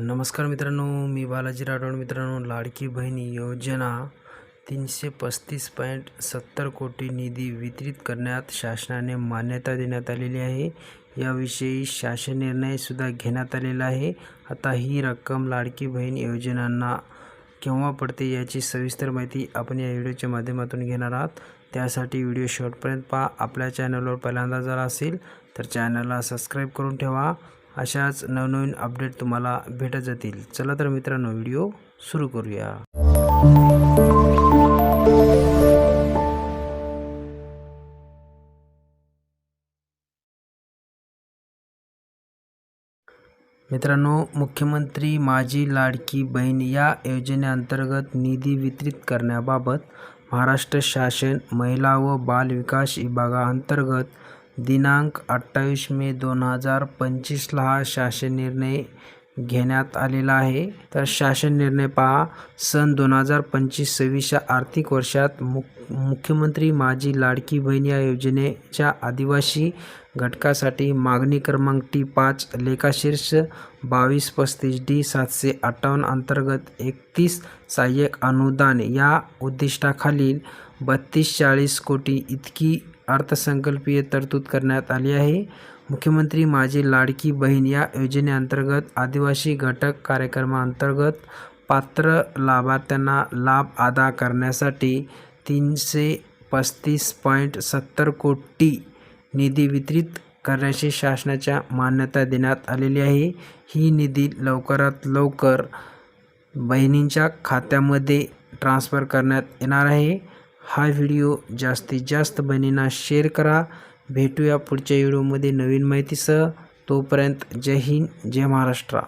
नमस्कार मित्रांनो मी बालाजी राठोड मित्रांनो लाडकी बहीण योजना तीनशे पस्तीस पॉईंट सत्तर कोटी निधी वितरित करण्यात शासनाने मान्यता देण्यात आलेली आहे. याविषयी शासन निर्णयसुद्धा घेण्यात आलेला आहे. आता ही रक्कम लाडकी बहीण योजनांना केव्हा पडते याची सविस्तर माहिती आपण या व्हिडिओच्या माध्यमातून घेणार आहात. त्यासाठी व्हिडिओ शेवटपर्यंत पहा. आपल्या चॅनलवर पहिल्यांदा जर असेल तर चॅनलला सबस्क्राईब करून ठेवा. अशाच नवनवीन अपडेट तुम्हाला भेटत जातील. चला तर मित्रांनो व्हिडिओ सुरू करूया. मित्रांनो मुख्यमंत्री माझी लाडकी बहीण या योजनेअंतर्गत निधी वितरित करण्याबाबत महाराष्ट्र शासन महिला व बाल विकास विभागाअंतर्गत दिनांक अठ्ठावीस मे दोन हजार पंचवीसला हा शासन निर्णय घेण्यात आलेला आहे. तर शासन निर्णय पहा. सन दोन हजार पंचवीस सव्वीसच्या आर्थिक वर्षात मु मुख्यमंत्री माझी लाडकी बहीण या योजनेच्या आदिवासी घटकासाठी मागणी क्रमांक टी पाच लेखाशीर्ष बावीस पस्तीस डी सातशे अठ्ठावन्न अंतर्गत एकतीस सहाय्यक अनुदान या उद्दिष्टाखालील बत्तीस चाळीस कोटी इतकी अर्थसंकल्पीय तरतूद करण्यात आली आहे. मुख्यमंत्री माझी लाडकी बहीण या योजनेअंतर्गत आदिवासी घटक कार्यक्रमाअंतर्गत पात्र लाभार्थ्यांना लाभ अदा करण्यासाठी तीनशे पस्तीस पॉईंट सत्तर कोटी निधी वितरित करण्याची शासनाच्या मान्यता देण्यात आलेली आहे. ही निधी लवकरात लवकर बहिणींच्या खात्यामध्ये ट्रान्स्फर करण्यात येणार आहे. हा व्हिडिओ जास्तीत जास्त बहिणींना शेअर करा. भेटूया पुढच्या व्हिडिओमध्ये नवीन माहितीसह. तोपर्यंत जय हिंद जय महाराष्ट्र.